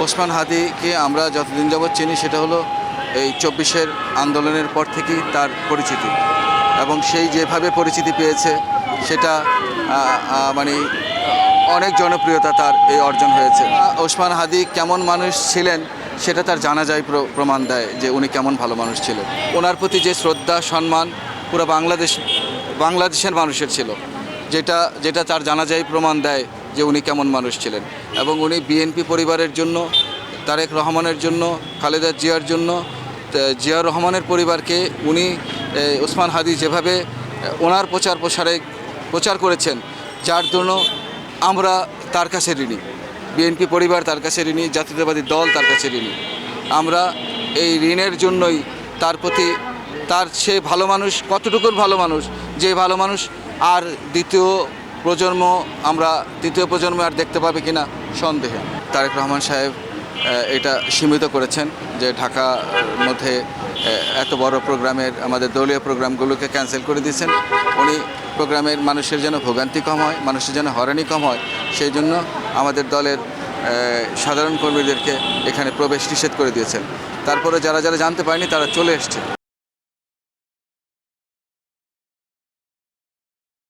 ওসমান হাদিকে আমরা যতদিন যাবৎ চিনি, সেটা হলো এই চব্বিশের আন্দোলনের পর থেকেই তার পরিচিতি। এবং সেই যেভাবে পরিচিতি পেয়েছে, সেটা মানে অনেক জনপ্রিয়তা তার এই অর্জন হয়েছে। ওসমান হাদি কেমন মানুষ ছিলেন, সেটা তার জানা যায় প্র- প্রমাণ দেয় যে উনি কেমন ভালো মানুষ ছিলেন। ওনার প্রতি যে শ্রদ্ধা, সম্মান পুরো বাংলাদেশ, বাংলাদেশের মানুষের ছিল। যেটা যেটা তার জানা যায় প্রমাণ দেয় যে উনি কেমন মানুষ ছিলেন। এবং উনি বিএনপি পরিবারের জন্য, তারেক রহমানের জন্য, খালেদা জিয়ার জন্য জিয়াউর রহমানের পরিবারকে উনি ওসমান হাদি যেভাবে ওনার প্রচার প্রসারে প্রচার করেছেন, যার জন্য আমরা তার কাছে ঋণী। বিএনপি পরিবার তার কাছে ঋণী, জাতীয়তাবাদী দল তার কাছে ঋণী। আমরা এই ঋণের জন্যই তার প্রতি, তার সে ভালো মানুষ, কতটুকুর ভালো মানুষ, যে ভালো মানুষ আর দ্বিতীয় প্রজন্ম, আমরা দ্বিতীয় প্রজন্ম আর দেখতে পাবে কিনা সন্দেহে। তারেক রহমান সাহেব এটা সীমিত করেছেন যে ঢাকার মধ্যে এত বড় প্রোগ্রামের আমাদের দলীয় প্রোগ্রামগুলোকে ক্যান্সেল করে দিয়েছেন। উনি প্রোগ্রামের মানুষের যেন ভোগান্তি কম হয়, মানুষের যেন হরানি কম হয়। সেই জন্য আমাদের দলের সাধারণ কর্মীদেরকে এখানে প্রবেশ নিষেধ করে দিয়েছেন। তারপরে যারা যারা জানতে পারেনি তারা চলে এসছে।